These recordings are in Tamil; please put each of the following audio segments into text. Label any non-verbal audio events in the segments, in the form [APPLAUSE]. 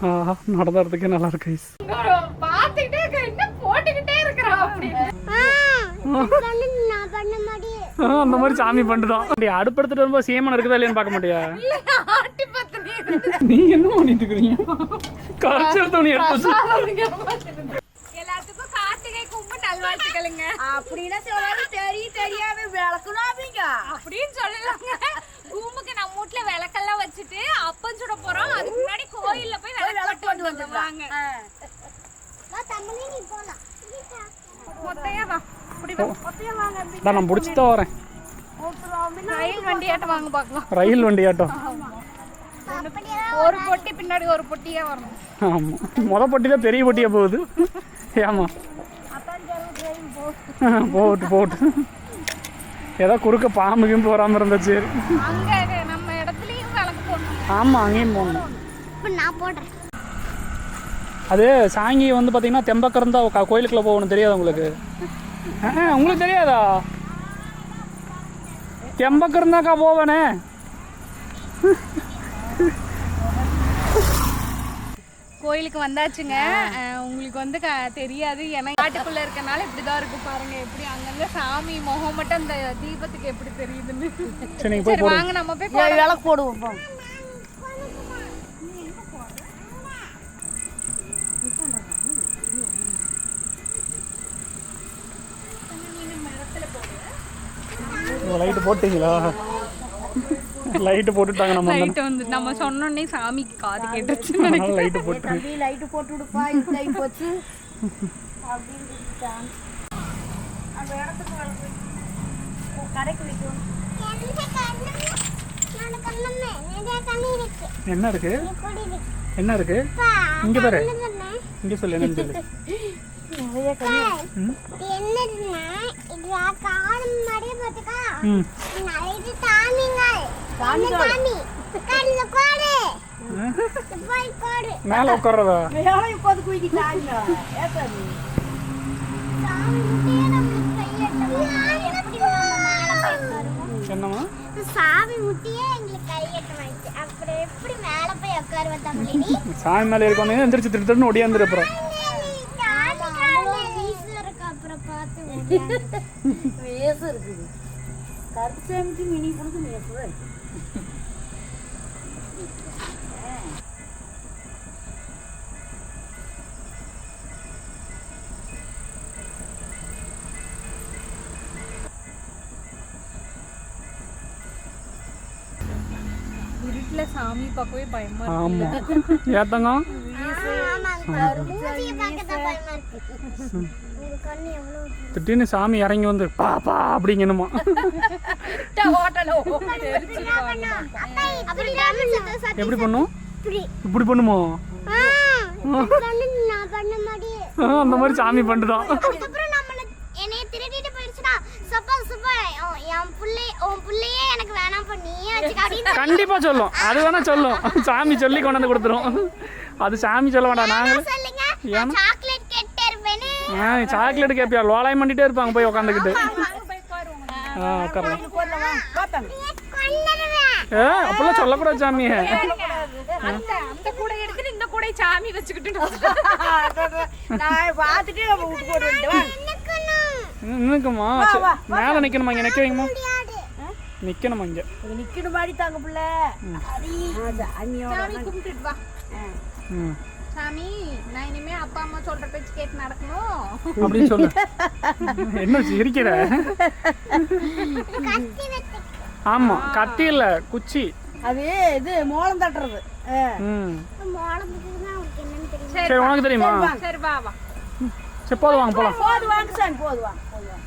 ஆஹா நடந்துறதுக்கே நல்லா இருக்கு. பாத்துக்கிட்டே என்ன போட்டுக்கிட்டே இருக்கிறா ஆ, அந்த மாதிரி சாமி பண்ணிட்டுதான் அடுப்படுத்துட்டு வரும்போது சேமன் இருக்குதா இல்லையான்னு பார்க்க மாட்டியா? பத்து நீ என்ன பண்ணிட்டு இருக்கிறீங்க? கரைச்சல் துணி எடுத்து எல்லாத்துக்கும் கார்த்திகை கும்பு நல்வாழ்த்துக்களுங்க. அப்படின்னா சொல்லாலும் தெரியும் தெரியாம விளக்கணும் அப்படின்னு சொல்லலாங்க. வீட்ல விளக்கெல்லாம் வச்சுட்டு அப்பம் சுட போறோம். அதுக்கு முன்னாடி கோயில்ல போய் விளக்கு மொத்தையா வா வாங்க தான் நான் பிடிச்சி தான் வரேன். ரயில் வண்டியாட்டம் வாங்க பார்க்கலாம் ரயில் வண்டி ஆட்டம் ஒரு பொட்டி பின்னாடி ஒரு பொட்டியே வரணும். ஆமாம் முத பொட்டி தான் பெரிய பொட்டியாக போகுது. ஏமா போட்டு போட்டு ஏதோ குறுக்க பாம்பு கிம்பு வராமல் இருந்தா சரி அங்க நம்ம இடத்துலயும் விளக்கு போடணும் ஆமாம் அங்கேயும் போகணும். இப்போ நான் போடுறேன். அது சாங்கி வந்து பார்த்தீங்கன்னா தெம்பக்கரம் தான் கோயிலுக்குள்ள போகணும் தெரியாதா உங்களுக்கு? உங்களுக்கு தெரியாதா? தெம்பக்கரம் தான்க்கா போவேனே. கோயிலுக்கு வந்தாச்சுங்க. உங்களுக்கு வந்து க- தெரியாது. ஏன்னா காட்டுக்குள்ள இருக்கனால இப்படிதான் இருக்கு பாருங்க. எப்படி அங்கங்க சாமி முகம் மட்டும் அந்த தீபத்துக்கு எப்படி தெரியுதுன்னு. சரி வாங்க நம்ம போய். விளக்கு போடுவோம் லைட்டு போட்டீங்களா? லைட்டு போட்டுட்டாங்க நம்ம லைட் வந்து நம்ம சொன்னோடனே சாமிக்கு காது கேட்டுருச்சு அதனால லைட்டு போட்டு தம்பி லைட்டு போட்டு விடுப்பா இது லைட் போச்சு. அந்த இடத்துக்கு. கடைக்கு என்ன இருக்கு? என்ன இருக்கு? இங்க பாரு. இங்க சொல்லு என்னன்னு சொல்லு. கோடு மேலே உட்கார்றதா? சாமி முட்டியே எங்களுக்கு கையெட்டம் ஆயிடுச்சு அப்புறம் எப்படி மேலே போய் உட்காருவ சாமி மேலே இருக்கணும் எந்திரிச்சு திரு திருன்னு ஒடியாந்துரு அப்புறம் அப்புறம். பார்த்து மேசு இருக்குது கருப்பு சாமிக்கு மினி கொடுத்து மேசு தான் இருக்கு இருட்டுல சாமி பார்க்கவே பயமா இருக்கு. ஆமாம் ஏத்தங்க மூஞ்சியை பார்க்க தான் பயமா இருக்கு உங்க கண்ணு எவ்வளவு திடீர்னு சாமி இறங்கி வந்து பா பா அப்படிங்கணுமா? எப்படி பண்ணும்? இப்படி. பண்ணுமோ? ஆ, இப்படி கண்ணு நான் பண்ண மாதிரியே ஆ, அந்த மாதிரி சாமி பண்ணிட்டுதான் அதுக்கப்புறம் நம்மள என்னைய திருடிட்டு போயிடுச்சுன்னா சப்பா சப்பா என் புள்ளை உன் புள்ளையே எனக்கு வேணாம் நீயே வச்சுக்க அப்படின்னு கண்டிப்பா சொல்லும். அது வேணா சொல்லும். சாமி சொல்லி கொண்டாந்து கொடுத்துரும். அது சாமி சொல்ல வேண்டாம். சொல்லுங்க. ஏன்னா? ஆ சாக்லேட் கேப்பியா லோலாயம் பண்ணிட்டே இருப்பாங்க போய் உட்காந்துக்கிட்டு ஆ உட்காரலாம் ஏ அப்பெல்லாம் சொல்லக்கூடாது சாமி அந்த அந்த கூடை எடுத்துட்டு இந்த கூடை சாமி வச்சுக்கிட்டு நான் பார்த்துட்டு நிக்கணும் நிற்குமா மேலே நிற்கணுமா இங்கே நிற்க வைங்கம்மா நிற்கணுமா இங்கே நிக்கிற மாதிரி தாங்க புள்ள ம். சாமி நான் இனிமே அப்பா அம்மா சொல்ற பேச்சு கேட்டு நடக்கணும். அப்படின்னு சொல்லு. என்ன சிரிக்கிற? ஆமா கத்தி இல்ல குச்சி. அது இது மோளம் தட்டுறது. சரி உனக்கு தெரியுமா? சரி வா வா சரி போதும் வாங்க போலாம். போது வாங்க சாமி போது வாங்க போது வாங்க.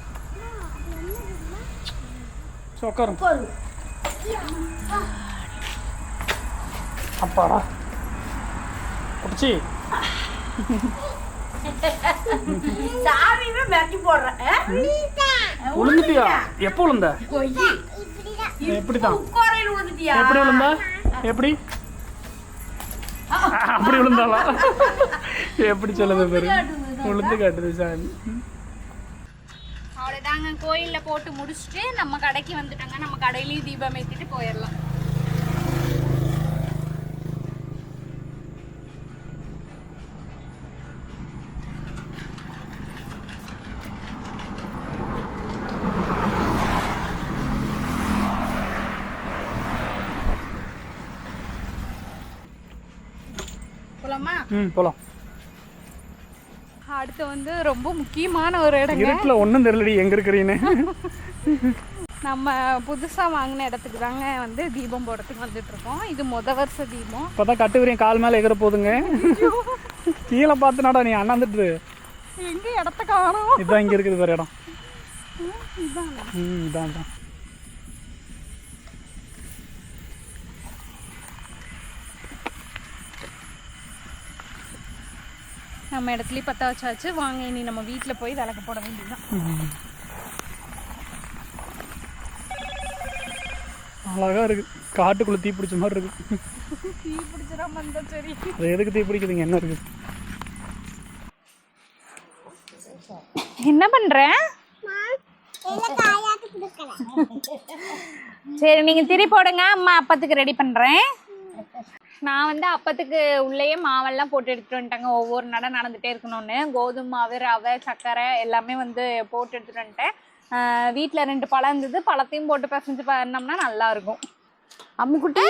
சரி உட்காரும் போது அப்பாடா. குடிச்சி சாமியுமே மிரட்டி போடுறேன். ஆ? விழுந்துட்டியா எப்போ. இப்படிதான். எப்படிதான்? எப்படி விழுந்தா எப்படி? அப்படி விழுந்தாளா எப்படி சொல்லுது பேரு? விழுந்து காட்டுது சாமி. அவ்வளோதாங்க கோயிலில் போட்டு முடிச்சுட்டு நம்ம கடைக்கு வந்துட்டாங்க. நம்ம கடையிலையும் தீபம் ஏற்றிட்டு போயிடலாம் போலாமா ம் போகலாம் அடுத்து வந்து ரொம்ப முக்கியமான ஒரு இடங்க. இருட்டில் ஒன்றும் தெரியலடி எங்கே இருக்கிறீன்னு. நம்ம புதுசாக வாங்கின இடத்துக்கு தாங்க வந்து தீபம் போடுறதுக்கு வந்துட்டு இருக்கோம். இது முத வருஷ தீபம். இப்போ தான் கட்டுவிரியம் கால் மேலே எகிற போதுங்க. கீழே பார்த்துனாடா நீ அண்ணாந்துட்டு எங்க இடத்த காணோம்? இதுதான் இங்கே இருக்குது வேறு இடம். ம் இதான். நம்ம இடத்துலயும் பற்ற வச்சாச்சு. வாங்க இனி நம்ம வீட்டில் போய் விளக்கு போட வேண்டியதுதான். அழகாக இருக்குது காட்டுக்குள்ளே தீ பிடிச்ச மாதிரி இருக்குது தீ பிடிச்சிடாம இருந்தா சரி. எதுக்கு தீ பிடிக்குதுங்க? என்ன இருக்குது என்ன பண்ற? சரி நீங்க திரி போடுங்க. அம்மா அப்பத்துக்கு ரெடி பண்றேன். நான் வந்து அப்பத்துக்கு உள்ளேயே மாவெல்லாம் போட்டு எடுத்துட்டு வந்துட்டேங்க. ஒவ்வொரு நடை நடந்துட்டே இருக்கணும்னு. கோதுமை மாவு ரவை சர்க்கரை எல்லாமே வந்து போட்டு எடுத்துட்டு வந்துட்டேன். வீட்ல ரெண்டு பழம் இருந்தது. பழத்தையும் போட்டு பிசைஞ்சு பண்ணோம்னா நல்லா இருக்கும் அம்முக்குட்டி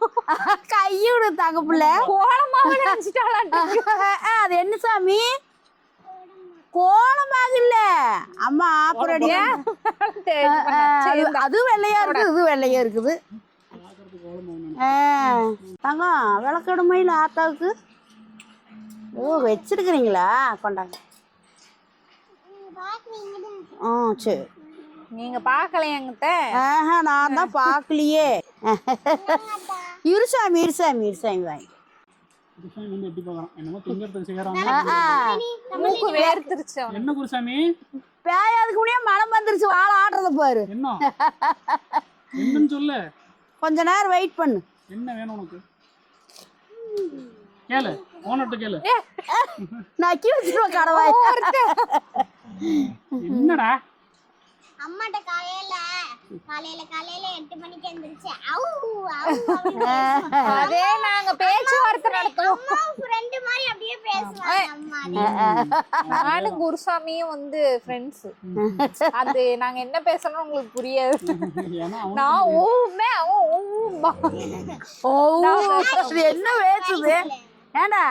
[LAUGHS] கையோட தாங்க புள்ள. கோலமாவு நினைச்சிட்டாளான்ட்டு. [LAUGHS] அது என்ன சாமி? கோலமாக இல்ல. அம்மா ஆப்பரடி அது வெள்ளையா இருக்குது இது வெள்ளையா இருக்குது. தங்கம் விளக்கடுமை இல்லை ஆத்தாவுக்கு? ஓ வச்சிருக்கிறீங்களா? கொண்டாங்க. ஆ சரி. நீங்க பாக்கல என்கிட்ட ஆஹா நான் தான் பார்க்கலையே இருசாமி இருசாமி இருசாமி வாங்கி. என்ன குருசாமி? பேயாதுக்கு முன்னே மனம் வந்துருச்சு. வாழை ஆடுறத பாரு. என்ன? என்னன்னு சொல்லு. கொஞ்ச நேரம் வெயிட் பண்ணு. என்ன வேணும் உனக்கு? கேளு ஓனர்ட்ட கேளு. நக்கி வச்சிருவேன் கடவாய் என்னடா? அம்மாட்ட காலையில காலையில காலையில எட்டு மணிக்கு எந்திரிச்சு [LAUGHS] அதே நாங்க பேச்சுவார்த்தை நடத்துவோம் அம்மா ஃப்ரெண்டு மாதிரி அப்படியே பேசுவாங்க நானும் குருசாமியும் வந்து ஃப்ரெண்ட்ஸ் அது நாங்க என்ன பேசணும் உங்களுக்கு புரியாது. நான் ஊம்பா ஓ என்ன பேசுது ஏண்டா?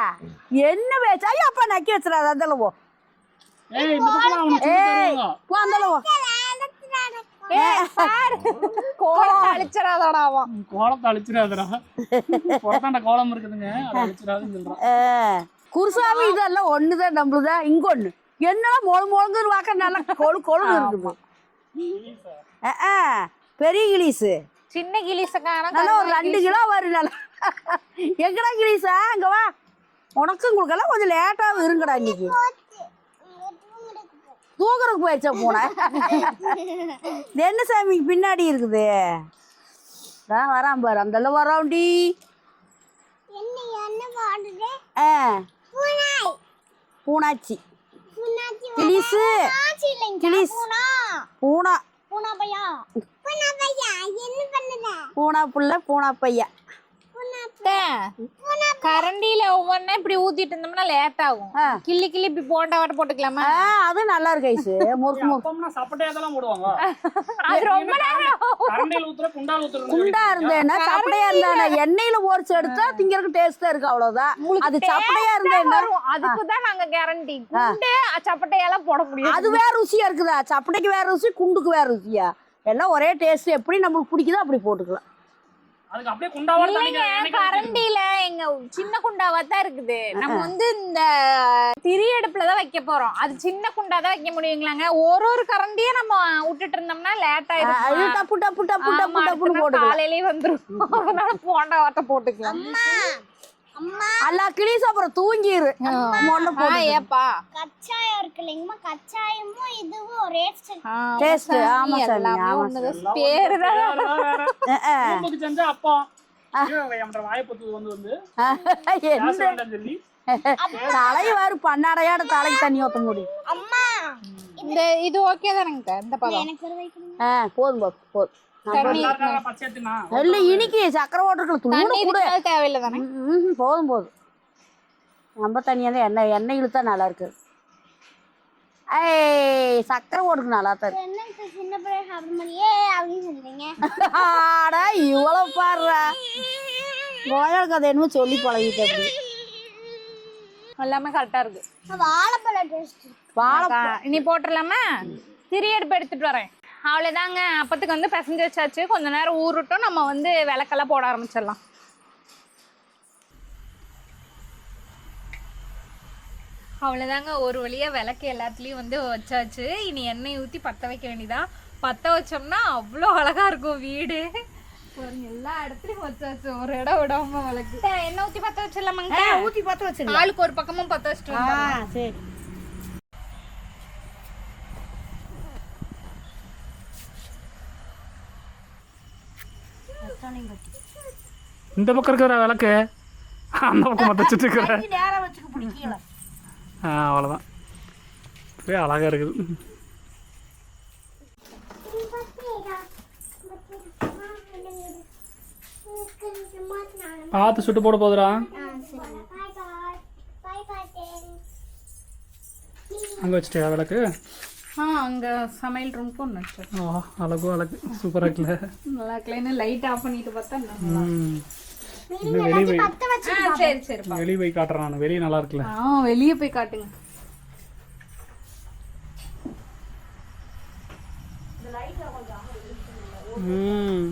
என்ன பேச்சு? ஐயோ அப்பா நக்கி வச்சிடாத அந்த போ ஏய் இந்த பக்கம் அவனுக்கு சொல்லி தருவாங்க போ அந்த கோலம் அழிச்சிடாதடா அவன். கோலத்தை அழிச்சிடாதடா. புறத்தாண்ட கோலம் இருக்குதுங்க. அதை அழிச்சிடாதுன்னு சொல்றான். ஆ, குருசாமி இதெல்லாம் ஒண்ணுதான் நம்மளுதான் இங்க ஒண்ணு. என்னடா மொழு மொழுங்குன்னு பார்க்க நல்லா கொழு ஆ, ஆ, பெரிய கிளீஸு சின்ன கிளிசக்கான நல்லா ஒரு ரெண்டு கிலோ வரும் நல்லா. எங்கடா கிளீஸா அங்க வா. உனக்கு உங்களுக்கெல்லாம் கொஞ்சம் லேட்டாக இருங்கடா இன்னைக்கு. தூங்குறதுக்கு போயிடுச்சா பூனை? என்ன சாமிக்கு பின்னாடி இருக்குது. தான் வரான் பாரு. அந்த பாடுது? ஆ. பூனாச்சி. பூனாச்சி கிளீஸு. பூனா. பூனா. பையா. பூனா பையா. பூனா புள்ள பூனா பையா. பூனா கரண்டியில ஒவ்வொன்னா இப்படி ஊத்திட்டு இருந்தோம்னா லேட் ஆகும். கிள்ளி கிள்ளி இப்படி போண்டா வாட்ட போட்டுக்கலாமா? அது நல்லா இருக்கு ஐசு. முறுக்கு முறுக்கு. அப்பம்னா சப்பட்டையா தான் போடுவாங்க. அது ரொம்ப நேரம் கரண்டியில் ஊத்துற குண்டா இருந்தேன்னா சப்படையா இருந்தா எண்ணெயில பொரிச்சு எடுத்தா திங்கறதுக்கு டேஸ்டா இருக்கு அவ்வளவுதான். அது சப்படையா இருந்தேன்னா அதுக்கு தான் நாங்க கேரண்டி குண்டு சப்பட்டையெல்லாம் போட முடியும் அது வேற ருசியா இருக்குதா? சப்படைக்கு வேற ருசி குண்டுக்கு வேற ருசியா? எல்லாம் ஒரே டேஸ்ட் எப்படி நம்மளுக்கு பிடிக்குதோ அப்படி போட்டுக்கலாம். அதுக்கு அப்படியே குண்டாவா இல்லைங்க கரண்டியில எங்க சின்ன குண்டாவா தான் இருக்குது. நம்ம வந்து இந்த திரி அடுப்புல தான் வைக்க போறோம். அது சின்ன குண்டா தான் வைக்க முடியுங்களாங்க? ஒரு ஒரு கரண்டியும் நம்ம விட்டுட்டு இருந்தோம்னா லேட் அது ஆயிடும் டப்பு டப்பு டப்பு டப்பு டப்புன்னு போட்டுக்கலாம் காலையிலயே வந்துரும். அதனால போண்டா வாட்ட போட்டுக்கலாம். அம்மா. அல்லா கிளீஸ் அப்புறம் தூங்கிரு. ஆ, போட்டு ஏப்பா. கச்சாயம் இருக்கு இல்லைங்கம்மா. கச்சாயமும் இதுவும் ஒரே சாமி, ஆமா எல்லாமே ஆமா. பேருதான் குடும்பத்துக்கு செஞ்சா அப்பா. என்ற வாய்ப்பத்து வந்து வந்து? என்ன? காசு வேண்டாம்னு சொல்லி தலை வேறு பண்ணாடையாட தலைக்கு தண்ணி ஊத்த முடியும் அம்மா. இந்த இது ஓகே தானங்க இந்த பதம். போதும் போதும். இல்ல இனிக்கு சக்கரை ஓட்டுருக்கல துணி கூட. தேவையில்லை தானே ம், போதும் போதும். நம்ம தண்ணியாக தான் எண்ணெய் எண்ணெய் இழுத்தா நல்லா இருக்கு. ஏய் சக்கரை ஓட்டுக்கு நல்லா தான் ஆடா இவ்வளோ பாடுறா. கோயலுக்கு அதை என்னமோ சொல்லி பழகிட்டு அப்படி எல்லாமே கரெக்டா இருக்கு. வாழைப்பழ டேஸ்ட் வாழை இனி போட்டுடலாமா? திரி அடுப்பு எடுத்துட்டு வரேன். அவ்வளோதாங்க அப்பத்துக்கு வந்து பிசைஞ்சு வச்சாச்சு கொஞ்ச நேரம் ஊறட்டும். நம்ம வந்து விளக்கெல்லாம் போட ஆரம்பிச்சிடலாம். அவ்வளோதாங்க ஒரு வழியா விளக்கு எல்லாத்துலேயும் வந்து வச்சாச்சு. இனி எண்ணெய் ஊற்றி பற்ற வைக்க வேண்டியதான் பற்ற வச்சோம்னா அவ்வளோ அழகா இருக்கும் வீடு. எல்லா இடத்துலையும் வச்சாச்சு. ஒரு இடம் விடாம விளக்கு. எண்ணெய் ஊற்றி பற்ற வச்சிடலாமாங்க? ஊற்றி பார்த்து வச்சுங்க ஆளுக்கு ஒரு பக்கமும் பற்ற வச்சுட்டு. சரி. இந்த பக்கம் இருக்கிற விளக்கு அந்த பக்கம் மற்ற வச்சுட்டு இருக்கிற. ஆ அவ்வளோதான் இப்பவே அழகாக இருக்குது. பார்த்து சுட்டு போட போதுடா அங்கே வச்சுட்டியா விளக்கு? அங்க சமையல் ரூம்க்கு ஒன்று வச்சேன் அழகு அழகு. சூப்பராக இருக்குல்ல? நல்லா இருக்கல லைட் ஆஃப் பண்ணிட்டு பார்த்தா நல்லா ம். இன்னும் வெளியே போய் சரி சரி வெளியே போய் காட்டுறேன் நான் வெளியே நல்லா இருக்குல்ல? ஆ வெளியே போய் காட்டுங்க. ம்.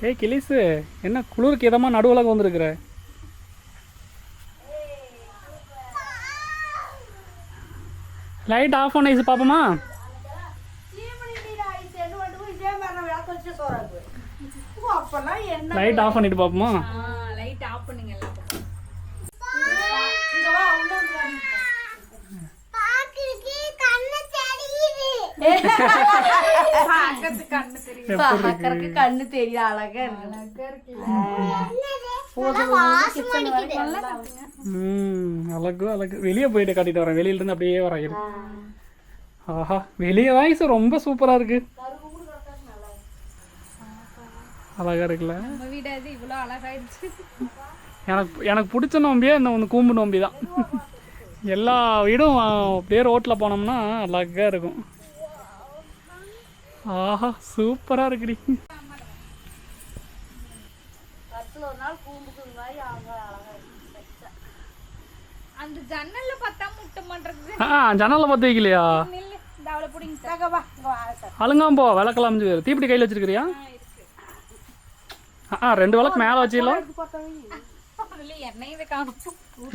ஏய் கிளிஸு என்ன குளிருக்கு இதமாக நடுவுலக வந்திருக்கிற? லைட் ஆஃப் பண்ணி பார்ப்போமா லைட் ஆஃப் பண்ணிட்டு பார்ப்போமா லைட் ஆஃப் பண்ணுங்க எல்லாம் இங்க வா உள்ள வந்து வா. பாக்குறதுக்கு கண்ணு கண்ணு தெரியும் அழகா அழகு அழகு வெளியே போயிட்டு காட்டிட்டு வரேன் வெளியில இருந்து அப்படியே வரேன் இரு. ஆஹா வெளியே வாய்ஸ் ரொம்ப சூப்பரா இருக்கு அழகா இருக்குல்ல எனக்கு எனக்கு பிடிச்ச நோம்பியே இந்த ஒன்று கூம்பு நோம்பி தான் எல்லா வீடும் அப்படியே ரோட்டில் போனோம்னா அழகா இருக்கும் ஆஹா சூப்பராக இருக்குடி. அந்த ஜன்னல்ல பார்த்தா முட்டை ஆ ஜன்னலில் பார்த்து வைக்கலையா? அழுங்காம போ விளக்கெல்லாம் அமைஞ்சு. தீப்பிடி கையில் வச்சிருக்கிறியா? ஆ ரெண்டு விளக்கு மேலே வச்சிடலாம்.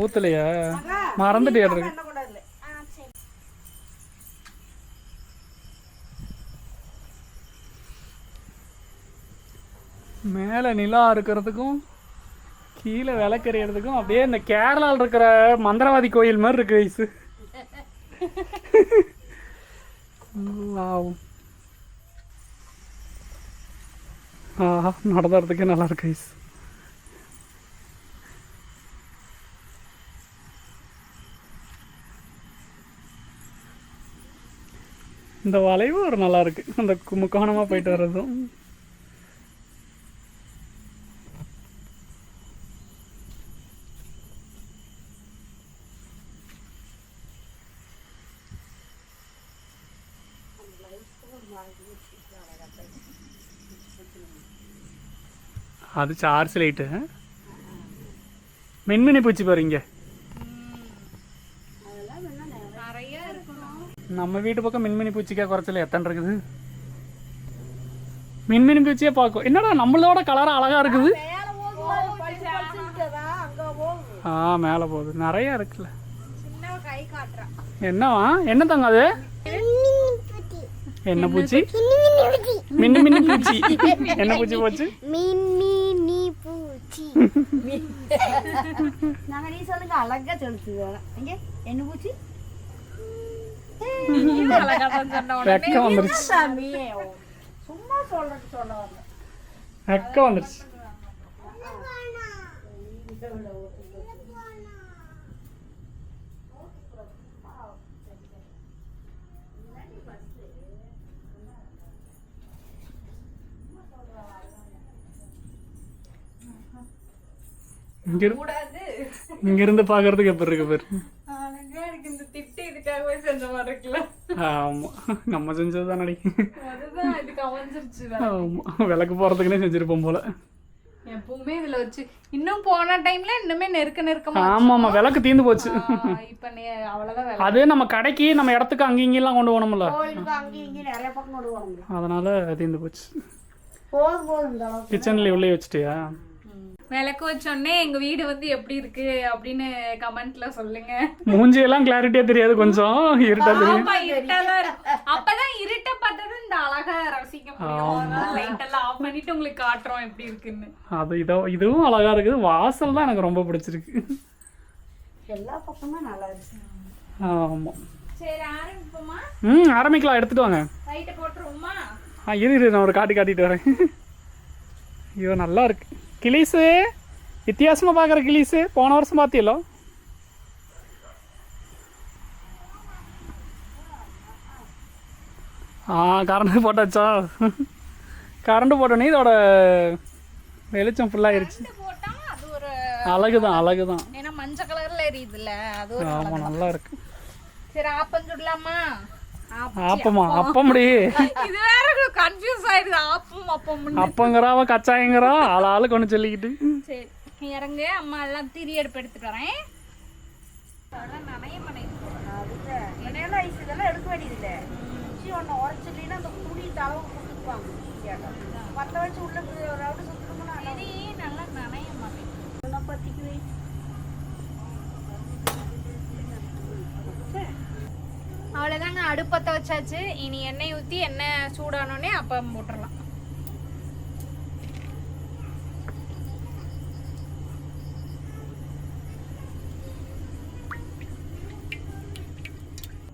ஊத்தலையா. மறந்துட்டு மேலே நிலா இருக்கிறதுக்கும் கீழே விளக்கறியறதுக்கும் அப்படியே இந்த கேரளாவில் இருக்கிற மந்திரவாதி கோயில் மாதிரி இருக்கு வயசு ஆஹா நடந்துறதுக்கே நல்லா இருக்கு ஐஸ் இந்த வளைவு ஒரு நல்லா இருக்கு. அந்த கு- போயிட்டு வர்றதும். அது சார்ஜ் லைட்டு மின்மினி பூச்சி இருக்கணும் நம்ம வீட்டு பக்கம் மின்மினி பூச்சிக்கா குறைச்சல. எத்தனை இருக்குது? மின்மினி பூச்சியே பார்க்கும். என்னடா நம்மளோட கலர் அழகா இருக்குது? ஆ மேலே போகுது. நிறைய இருக்குல்ல. என்னவா? என்ன தங்க அது? என்ன பூச்சி? மின்னு மின்னு பூச்சி. என்ன பூச்சி பூச்சி? நாங்க நீ சொல்லுங்க அழகா சொல்லுச்சு இங்க என்ன பூச்சி? சும்மா சொல்ல வெக்க வந்துருச்சு. இங்க இங்க இருந்து பாக்குறதுக்கு எப்படி இருக்கு பேர். நம்ம செஞ்சது தான் நடி விளக்கு போறதுக்குன்னே செஞ்சிருப்போம் போல. எப்பவுமே இதுல வச்சு இன்னும் போன டைம்ல இன்னுமே நெருக்க நெருக்கமா ஆமா ஆமா விளக்கு தீந்து போச்சு. இப்ப அவ்வளவுதான் அது நம்ம கடைக்கு நம்ம இடத்துக்கு அங்கேயும் இங்கெல்லாம் கொண்டு போகணும்ல. அதனால தீந்து போச்சு. கிச்சன்ல உள்ளே வச்சுட்டியா? விளக்கு வச்சோடனே எங்க வீடு வந்து எப்படி இருக்கு அப்படின்னு கமெண்ட்ல சொல்லுங்க. மூஞ்சி எல்லாம் கிளாரிட்டியா தெரியாது கொஞ்சம். இருட்டா தெரியும். அப்பதான் இருட்ட பார்த்தது இந்த அழகா ரசிக்க முடியும். லைட் எல்லாம் ஆஃப் பண்ணிட்டு உங்களுக்கு காட்டுறோம் எப்படி இருக்குன்னு. அது இதோ இதுவும் அழகா இருக்குது. வாசல் தான் எனக்கு ரொம்ப பிடிச்சிருக்கு. எல்லா பக்கமும் நல்லா இருக்கு. ஆமா. சரி ஆரம்பிப்போமா? ம் ஆரம்பிக்கலாம். எடுத்துட்டு வாங்க. லைட்டை போட்டுருவோமா? ஆ இரு இரு நான் ஒரு காட்டி காட்டிட்டு வரேன். ஐயோ நல்லா இருக்கு. கிளீஸு வித்தியாசமா பார்க்குற கிளீஸு போன வருஷம் பார்த்தியலோ ஆ கரண்ட் போட்டாச்சா? கரண்ட் போட்டோன்னே இதோட வெளிச்சம் ஃபுல்லாகிருச்சு அழகு தான் அழகு தான் ஏன்னா மஞ்சள் கலர்ல எரியுதுல்ல அது ஆமாம் நல்லா இருக்கு. சரி ஆப்பம் சுடலாமா? ஆப்பம். ஆப்பமா அப்பம். முடி இது வேற கன்ஃபியூஸ் ஆயிடுது ஆப்பம் அப்பம் அப்பங்கிறா கச்சாயங்கிறா ஆள் ஆளுக்கு ஒன்று சொல்லிக்கிட்டு. சரி இறங்கு அம்மா எல்லாம் திரி எடுப்பு எடுத்துட்டு வரேன். அதெல்லாம் நனைய மாட்டேங்குது இடையில ஐஸ் இதெல்லாம் எடுக்க வேண்டியதில்லை. குச்சி ஒன்று உடச்சிட்டீங்கன்னா அந்த கூடிட்டு அளவு கொடுத்துருப்பாங்க பற்ற வச்சு உள்ள ஒரு ரவுண்டு சுற்றணும்னா சரி நல்லா நனைய மாட்டேங்குது பத்திக்கு வை அவ்வளோதாங்க அடுப்பத்த வச்சாச்சு. இனி எண்ணெய் ஊற்றி எண்ணெய் சூடானோடனே அப்பம் போட்டுடலாம்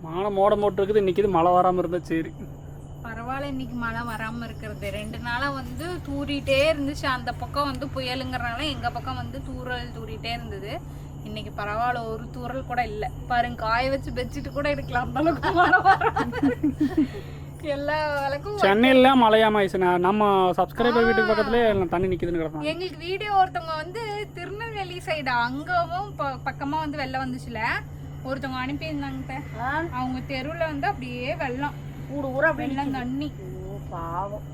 மானம் மோடம் போட்டுருக்குது இன்னைக்கு மழை வராமல் இருந்தா சரி. பரவாயில்ல இன்னைக்கு மழை வராமல் இருக்கிறது. ரெண்டு நாளாக வந்து தூறிட்டே இருந்துச்சு. அந்த பக்கம் வந்து புயலுங்கிறனால எங்கள் பக்கம் வந்து தூறல் தூறிட்டே இருந்தது. இன்னைக்கு பரவாயில்ல ஒரு தூறல் கூட இல்லை. பாருங்க காய வச்சு பெட்ஷீட் கூட எடுக்கலாம் அந்த அளவுக்கு மழை வராம எல்லா விளக்கும் சென்னையில மழையாம ஆயிடுச்சு நான் நம்ம சப்ஸ்கிரைபர் வீட்டுக்கு பக்கத்துலேயே தண்ணி நிற்கிதுன்னு கிடப்பாங்க எங்களுக்கு வீடியோ ஒருத்தவங்க வந்து திருநெல்வேலி சைடு அங்கவும் ப- பக்கமா வந்து வெள்ளம் வந்துச்சுல. ஒருத்தவங்க அனுப்பியிருந்தாங்க அவங்க தெருவுல வந்து அப்படியே வெள்ளம். கூடு ஊரா அப்படி வெள்ளம் தண்ணி. ஓ பாவம்.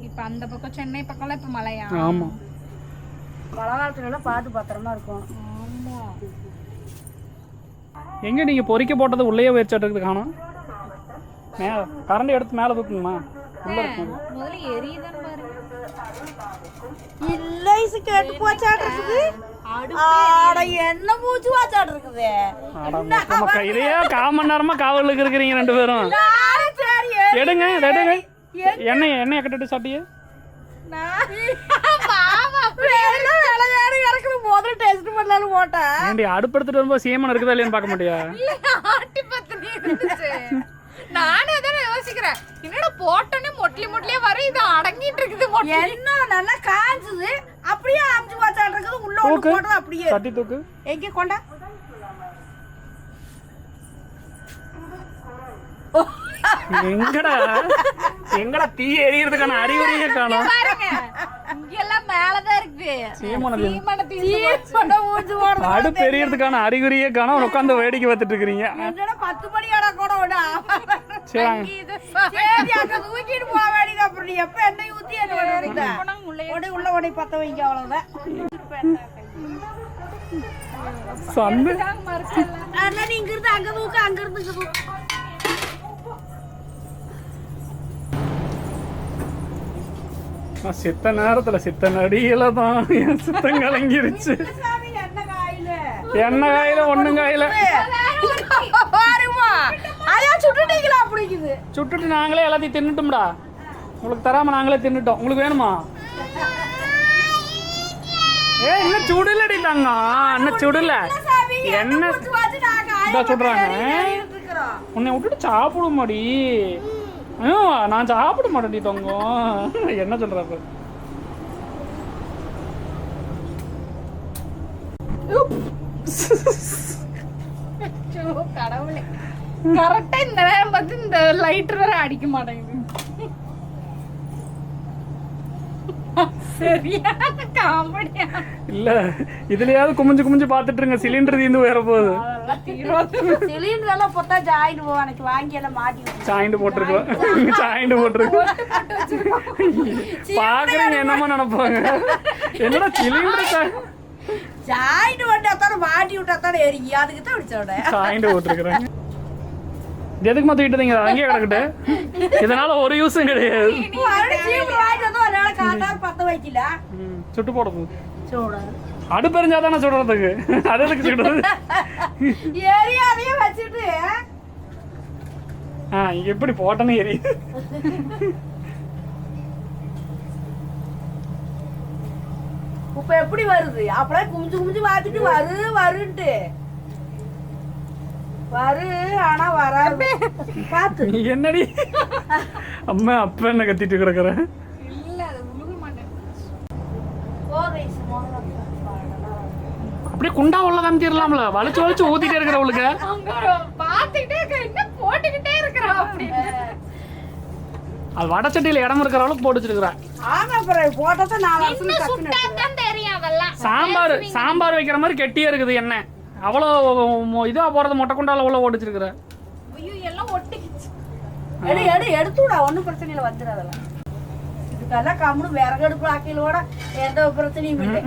இப்ப அந்த பக்கம் சென்னை பக்கம்லாம் இப்ப மழையா? ஆமா. மழை காலத்துல எல்லாம் பார்த்து பத்திரமா இருக்கும். எங்க நீங்க பொறிக்க போட்டது உள்ளேயே வச்சாட்டு காணும். மே கரண்ட் எடுத்து மேலே தூக்குங்கம்மா. உள்ள இருக்கும் முதல்ல எரியுதான் பாரு. இல்லை கேட்டு போச்சாட்டு இருக்குது ஆட என்ன மூச்சு வாச்சாட்டு இருக்குது அட மொத்தமா இதையே கால் மணி நேரமா காவலுக்கு இருக்கிறீங்க ரெண்டு பேரும். எடுங்க எடுங்க. எண்ணெய் எண்ணெய் கட்டிட்டு சாப்பிட்டியே [LAUGHS] வேலை வேலையாரு இறக்குது. முதல்ல டெஸ்ட் பண்ணலாம்னு போட்டேன் ஏண்டி அடுப்படுத்துட்டு வரும்போது சீமன் இருக்குதா இல்லையான்னு பார்க்க மாட்டியா? இல்ல ஆட்டி பத்தினி இருந்துச்சு. நானே அதான் யோசிக்கிறேன். என்னடா போட்டோன்னே மொட்லி மொட்லியே வர இது அடங்கிட்டு இருக்குது மொட்லி. என்ன நல்லா காஞ்சது. அப்படியே அமுச்சு வாச்சாட்டு இருக்குது. உள்ள போட்டது அப்படியே. தட்டி தூக்கு. எங்க கொண்டா? எங்கடா? எங்கடா தீ எரியறதுக்கான அறிகுறியே காணும். அடுப்பு எரியறதுக்கான அறிகுறியே காணும். உட்காந்து வேடிக்கை பார்த்துட்டு இருக்கிறீங்க. என்னடா பத்து மணி ஆடா கூட அங்க தூக்கிட்டு போக வேண்டியது அப்புறம் நீ எப்ப எண்ணெய் ஊத்தி என்ன உள்ள உடனே பத்த வைங்க அவ்வளவுதான். நீ இங்க இருந்து அங்க தூக்கு அங்க இருந்து இங்க தூக்கு நான் சித்த நேரத்துல சித்த நடியில தான் என் சித்தம் கலங்கிருச்சு. என்ன காயில? ஒண்ணும் காயில. சுட்டுட்டு நாங்களே எல்லாத்தையும் தின்னுட்டோம்டா. உங்களுக்கு தராம நாங்களே தின்னுட்டோம். உங்களுக்கு வேணுமா? ஏ இன்னும் சுடலடி தங்கம்? இன்னும் சுடல? என்ன சுடுறாங்க உன்னை விட்டுட்டு சாப்பிட மாடி ஐயோ நான் சாப்பிட மாட்டேன்டி தங்கம். என்ன சொல்றாரு கடவுளே. கரெக்டா இந்த நேரம் பார்த்து இந்த லைட்டர் வேற அடிக்க மாட்டேங்குது. சரியான காமெடியா? இல்ல இதுலயாவது குமிஞ்சு குமிஞ்சு பாத்துட்டு இருங்க சிலிண்டர் தீந்து உயர போகுது. சிலிண்டர் எல்லாம் போட்டா ஜாயின் போவோம் எனக்கு வாங்கி எல்லாம் மாட்டி. சாய்ண்டு போட்டிருக்கோம். சாய்ண்டு போட்டிருக்கோம். பாக்குறீங்க என்னமா நினைப்பாங்க? என்னடா சிலிண்டர் ஜாயின் வந்தா தானே மாட்டி விட்டா தானே எரிங்கி அதுக்கு தான் சொல்றேன் சாய்ண்டு போட்டிருக்கிறேன். இது எதுக்கு மத்த விட்டுதீங்க அங்கேயே கிடக்கட்டு. இதனால ஒரு யூஸும் கிடையாது. சுட்டு போட போகுது அடுப்பு எரிஞ்சா தானே சுடுறதுக்கு? அது எதுக்கு சுடுறது? எரியாதையும் வச்சுட்டு. ஆ இங்க எப்படி போட்டேன்னு எரியுது. இப்ப எப்படி வருது? அப்படியே குமிஞ்சு குமிஞ்சு பார்த்துட்டு வரு வருன்ட்டு. வரு ஆனா வராது. பாத்து. நீ என்னடி? அம்மா அப்ப என்ன கத்திட்டு கிடக்குற? இல்ல அப்படியே குண்டா உள்ள காமிச்சிடலாம்ல வலிச்சு வலிச்சு ஊத்திட்டே இருக்கிறவளுக்கு அவங்க பாத்துக்கிட்டே இருக்க என்ன போட்டுக்கிட்டே இருக்கிறா அது வடச்சட்டியில இடம் இருக்கிற அளவுக்கு போட்டு வச்சிருக்கிறேன் ஆமா அப்புறம் போட்டா நாலு வருஷம் இன்னும் டக்குன்னு சுட்டாதான் தெரியும் அதெல்லாம் சாம்பார் சாம்பார் வைக்கிற மாதிரி கெட்டியா இருக்குது என்ன அவ்வளோ மொ- இதா போறது மொட்டை குண்டால உள்ள போட்டு வச்சிருக்கிற ஐயோ எல்லாம் ஒட்டிக்கிச்சு. எடு எடு எடுத்து விடா ஒன்றும் பிரச்சனை இல்லை வந்துடு அதெல்லாம். இதுக்கெல்லாம் கம்முனு விறகு அடுப்பு ஆக்கிலோட எந்த பிரச்சனையும் இல்லை.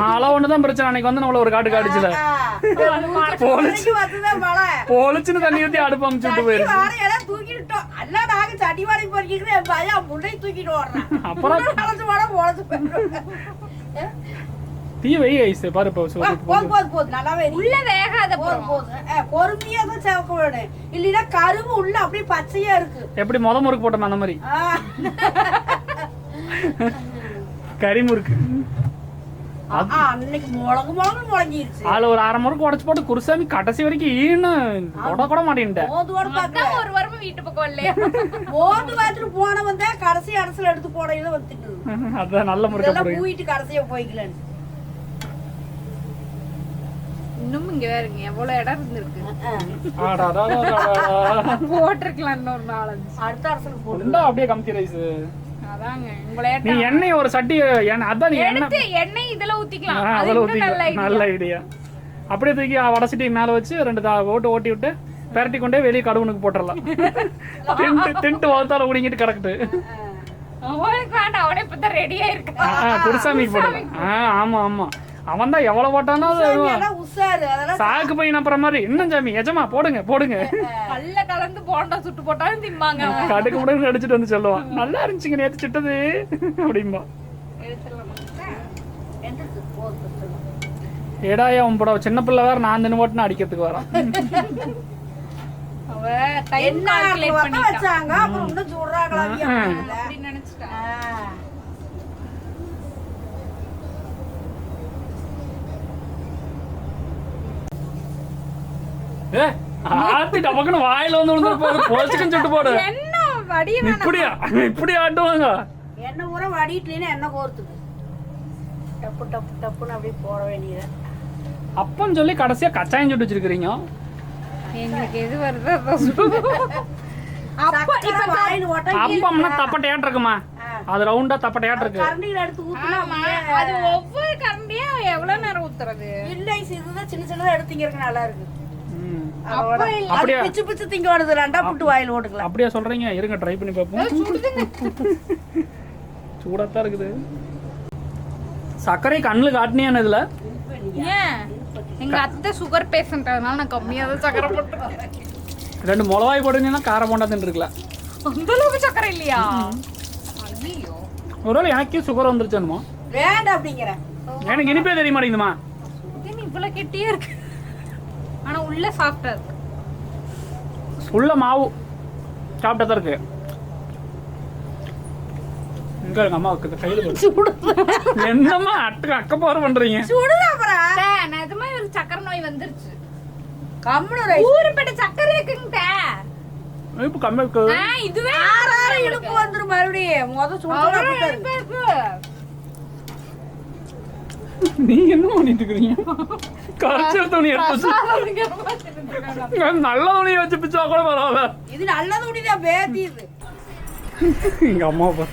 மழை ஒண்ணுதான் பிரச்சனை. அன்னைக்கு வந்து நம்மள ஒரு காட்டு காடிச்சுல. போலிச்சுன்னு தண்ணி ஊத்தி அடுப்பு அமுச்சு விட்டு போயிருச்சு. தூக்கிட்டோம் எல்லாம் நாங்க சட்டி வாடகை பொறிக்கிட்டு என் பையன் முன்னே தூக்கிட்டு ஓடுறான். அப்புறம்? அழைச்சு போட போயிடுவேன் தீ வை ஐஸ். பாரு இப்போ போது போது போது நல்லாவே. உள்ள வேகாத போது போது பொறுமையா தான் சேவக்க வேணும். இல்லைன்னா கரும்பு உள்ள அப்படியே பச்சையா இருக்கு. எப்படி முத முறுக்கு போட்டோம் அந்த மாதிரி. கறி முறுக்கு. அதுல ஒரு அரை முறுக்கு உடச்சு போட்டு குருசாமி கடைசி வரைக்கும் ஈன்னு தொட கூட மாட்டேன்ட்டேன் ஒரு வாரமா வீட்டு பக்கம் இல்லையா மோந்து பார்த்துட்டு போனவன் தான் கடைசி அரசுல எடுத்து போடையில வந்துட்டு அதான் நல்ல போடுங்க பூயிட்டு கடைசியா போய்க்கலன்னு. இன்னும் இங்க வேறுங்க எவ்வளவு இடம் இருந்திருக்கு. போட்டிருக்கலாம் இன்னொரு நாலஞ்சு. அடுத்த அரசுல போடு உண்டா அப்படியே கம்தி ரைஸ் நீ எண்ணெய் ஒரு சட்டி அதான் நீ எண்ணெய் எண்ணெய் இதுல ஊத்திக்கலாம். அதுல நல்ல ஐடியா அப்படியே தூக்கி வடை சட்டி மேல வச்சு ரெண்டு தா- ஓட்டு ஓட்டி விட்டு பெரட்டி கொண்டே வெளியே கடுவனுக்கு போட்டுடலாம் [LAUGHS] திண்டு திண்டு வளர்த்தால குடிங்கிட்டு கிடக்குது. அவனுக்கு வேண்டாம் அவனே இப்பதான் ரெடியா இருக்கான் குருசாமிக்கு ஆமா ஆமா. அவன் தான் எவ்வளவு போட்டானோ சாக்கு பையன் அப்புறம் மாதிரி. இன்னும் சாமி எஜமா போடுங்க போடுங்க. கல்ல கலந்து போண்டா சுட்டு போட்டாலும் திம்பாங்க. கடுக்கு முடுக்கு அடிச்சுட்டு வந்து சொல்லுவான். நல்லா இருந்துச்சுங்க நேத்து சுட்டது. அப்படிம்பா. ஏடாயா உன் படம் சின்ன பிள்ளை வேற நான் தின்னு போட்டுன்னு அடிக்கிறதுக்கு வரான். என்ன வச்சாங்க? அப்புறம் இன்னும் சொல்றாங்களா? அப்படின்னு ஆத்தி டபக்குன்னு வாயில வந்து விழுந்து போச்சுக்குன்னு சுட்டு போடு என்ன வடிய இப்படியா இப்படி ஆட்டுவாங்க என்ன ஊற வடிட்டுலன்னு என்ன கோர்த்துக்கு டப்பு டப்பு டப்புன்னு அப்படியே போட வேண்டியது அப்பன்னு சொல்லி கடைசியா கச்சாயம் சுட்டு வச்சிருக்கிறீங்க எங்களுக்கு எது வருதோ அப்பம்னா தப்பட்டையாட்டு இருக்குமா அது ரவுண்டா தப்பட்டையாட்டு இருக்கு கரண்டியில் எடுத்து ஊத்துனா ஆமா, அது ஒவ்வொரு கரண்டியும் எவ்வளவு நேரம் ஊத்துறது இல்லை இதுதான் சின்ன சின்னதா எடுத்தீங்க நல்லா இருக்கு அப்படியா? பிச்சு பிச்சு திங்க வருது. ரெண்டா புட்டு வாயில் ஓட்டுக்கலாம் அப்படியா சொல்றீங்க? இருங்க ட்ரை பண்ணி பார்ப்போம். சூடாத்தான் இருக்குது. சர்க்கரை கண்ணில் காட்டினியான இதுல? எங்க அத்தை சுகர் பேஷண்ட் அதனால நான் கம்மியா தான் சக்கரை போட்டுருக்கேன். ரெண்டு மிளகாய் போட்டுங்கன்னா காரம் போண்டாதுன்னு இருக்கலாம் அந்த அளவுக்கு சக்கரை இல்லையா? ஒருவேளை எனக்கே சுகர் வந்துருச்சுமா வேண்டாம் அப்படிங்கிறேன். எனக்கு இனிப்பே தெரிய மாட்டேங்குதுமா. இது இவ்வளவு கெட்டியா இருக்கு. ஆனா உள்ள சாஃப்டா இருக்கு. உள்ள மாவு சாப்பிட்டா தான் இருக்கு. இங்க எங்க அம்மா இருக்குது கையில் என்னம்மா அட்டு அக்கப்பாறு பண்றீங்க? சுடுதா அப்புறம் நிஜமா இவருக்கு சக்கரை நோய் வந்துருச்சு. கம்முனு ரைஸ் ஊருப்பட்ட சக்கரை இருக்குங்க இப்போ கம்மி இருக்கு. இதுவே ஆறாறு இழுப்பு வந்துரும் மறுபடியும். முத இருக்கு. நீங்க என்ன பண்ணிட்டு இருக்கிறீங்க? கரைச்சல் துணி எடுத்து நல்ல துணியை வச்சு பிச்சா கூட பரவாயில்ல இது நல்ல துணிதான் பேத்திது எங்க அம்மா அப்பா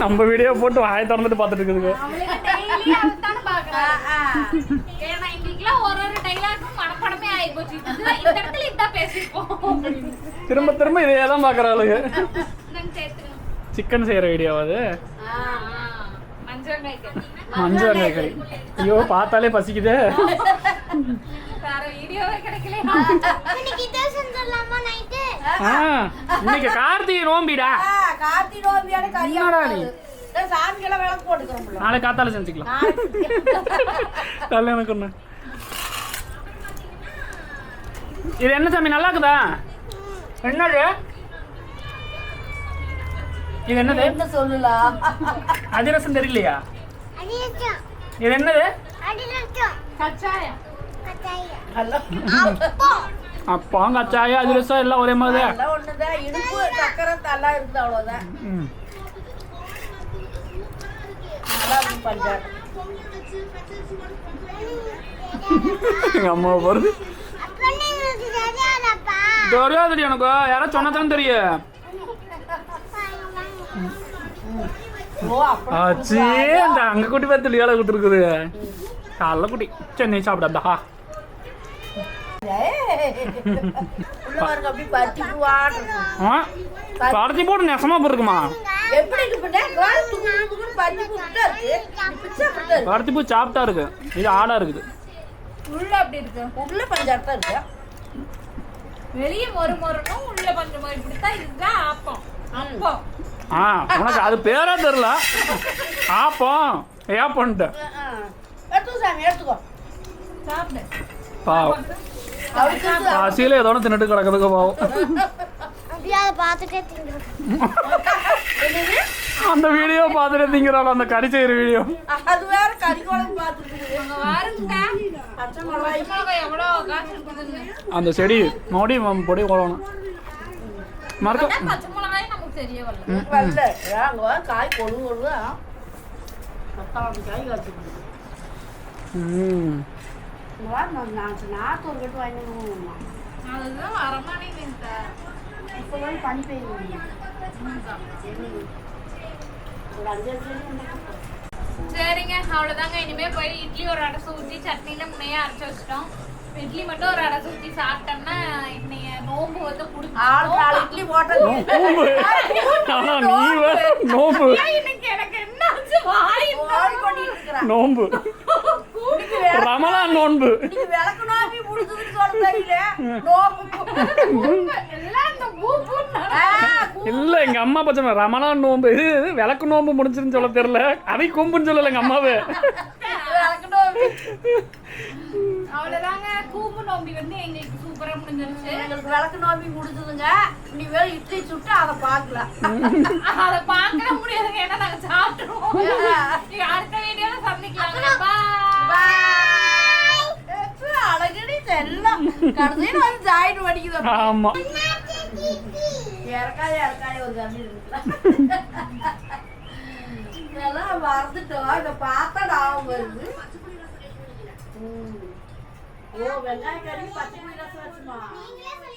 நம்ம வீடியோ போட்டு வாயை திறந்துட்டு பார்த்துட்டு இருக்குதுங்க. திரும்ப திரும்ப இதே தான் நாங்க சேர்த்துக்கணும் சிக்கன் செய்கிற வீடியோ அது மஞ்சள் கறி ஐயோ பார்த்தாலே பசிக்குதே. வேற வீடியோவே கிடைக்கல இன்னைக்கு இதை செஞ்சிடலாமா நைட்டு ஆ. இன்னைக்கு கார்த்திகை நோம்பிடா. ஆ, கார்த்தி நோம்பியான கல்யாணம் என்னடா நீ? சாமிக்கெல்லாம் விளக்கு போட்டுக்கிறோம்ல நாளைக்கு காத்தால செஞ்சுக்கலாம். கல்யாணம் இது என்ன சாமி நல்லா இருக்குதா? என்னது? இது என்னது? என்ன சொல்லலாம் அதிரசம் தெரியலையா? இது என்னது? கச்சாயம். கச்சாயம். அதிரசம் எல்லாம் ஒரே மாதிரி. இடுப்பு சக்கரை தலா இருக்குது அவ்வளவுதான் ம். நல்லா இருக்கு பஞ்சாப் எங்க அம்மா பாரு. அப்ப நீங்களுக்கு தெரியாதப்பா. தெரியாதுடி எனக்கு. யாராவது சொன்னதான் தெரியும். அந்த அங்க குட்டி பார்த்து வேலை கொடுத்துருக்குது. காலைல குட்டி சென்னை சாப்பிடாதா உள்ள பாருங்க அப்படி பருத்தி போட்டு நெசமா போட்டுருக்குமா? பருத்தி பூ சாப்பிட்டா இருக்கு. இது ஆடா இருக்குது. உள்ள அப்படி இருக்கு. உள்ள பஞ்சாப் தான் இருக்கு. வெளியே மொறு மொறுனும் உள்ள கொஞ்சம் மொறு. இப்படித்தான் இதுதான் ஆப்பம். அப்பம் ஆ உனக்கு அது பேரே தெரில ஆப்பம் ஏப்பன்ட்டு பாவம். பசியில ஏதோ ஒன்று தின்னுட்டு கிடக்குதுக்கு பாவம். அந்த வீடியோ பார்த்துட்டு திங்கிறாள் அந்த கறி செய்கிற வீடியோ. அது வேற கறி குழம்பு அந்த செடி மறுபடி ம- பொடி கொள்ளணும் மறக்க நமக்கு தெரிய வரல. வரல. ஏன் அங்க வா, காய் கொழு கொழுதான் பத்தாம் காய் நான் நாற்று ஒரு கட்டு வாங்கிடுவோம்மா அதுதான் வரமாட்டேங்குது இப்போ வந்து பனி நிமிஷம் சரிங்க அவ்வளவுதாங்க. இனிமே போய் இட்லி ஒரு அடை ஊற்றி சட்னில முன்னையே அரைச்சு வச்சிட்டோம். இட்லி மட்டும் ஒரு அடை ஊற்றி சாப்பிட்டோம்னா இன்னைக்கு நோம்பு வந்து குடிக்கும். இட்லி போட்டது. நோம்பு? ஆனா நீ வேற நோம்பு. இன்னைக்கு எனக்கு என்ன ஆச்சு? வாய் ஓடி பண்ணிட்டு நோம்பு. ரமலான் நோன்பு. இன்னைக்கு விளக்கு நோம்பி முடிஞ்சதுன்னு சொல்ல தெரியல. நோம்பு. எல்லாம் இல்ல எங்க அம்மா பச்சை ரமலான் நோம்பு இது விளக்கு நோம்பு முடிஞ்சுன்னு சொல்ல தெரியல. அதை கொம்புன்னு சொல்லல எங்க அம்மாவே. விளக்கு நோம்பி அவ்வளவுதாங்க. கூம்பு நோம்பி வந்து எங்களுக்கு சூப்பரா முடிஞ்சிருச்சு. எங்களுக்கு விளக்கு நோம்பி முடிஞ்சதுங்க. நீ வேற இட்லி சுட்டு அதை பார்க்கலாம். அதை பார்க்கவே முடியாதுங்க. ஏன்னா நாங்க சாப்பிட்டுருவோம். அடுத்த வீடியோல சந்திக்கலாம் பாய் அழகடி செல்லம் கடைசியில் வந்து ஜாயின் பண்ணிக்குது. ஆமா. இறக்காய இறக்காய ஒரு கம்மி இருக்கு இதெல்லாம் மறந்துட்டோம். இதை பார்த்தா ஞாபகம் வருது. ஓ வெங்காய கறி பச்சை மிளகாய் வச்சுமா நீங்களே சொல்லிட்டு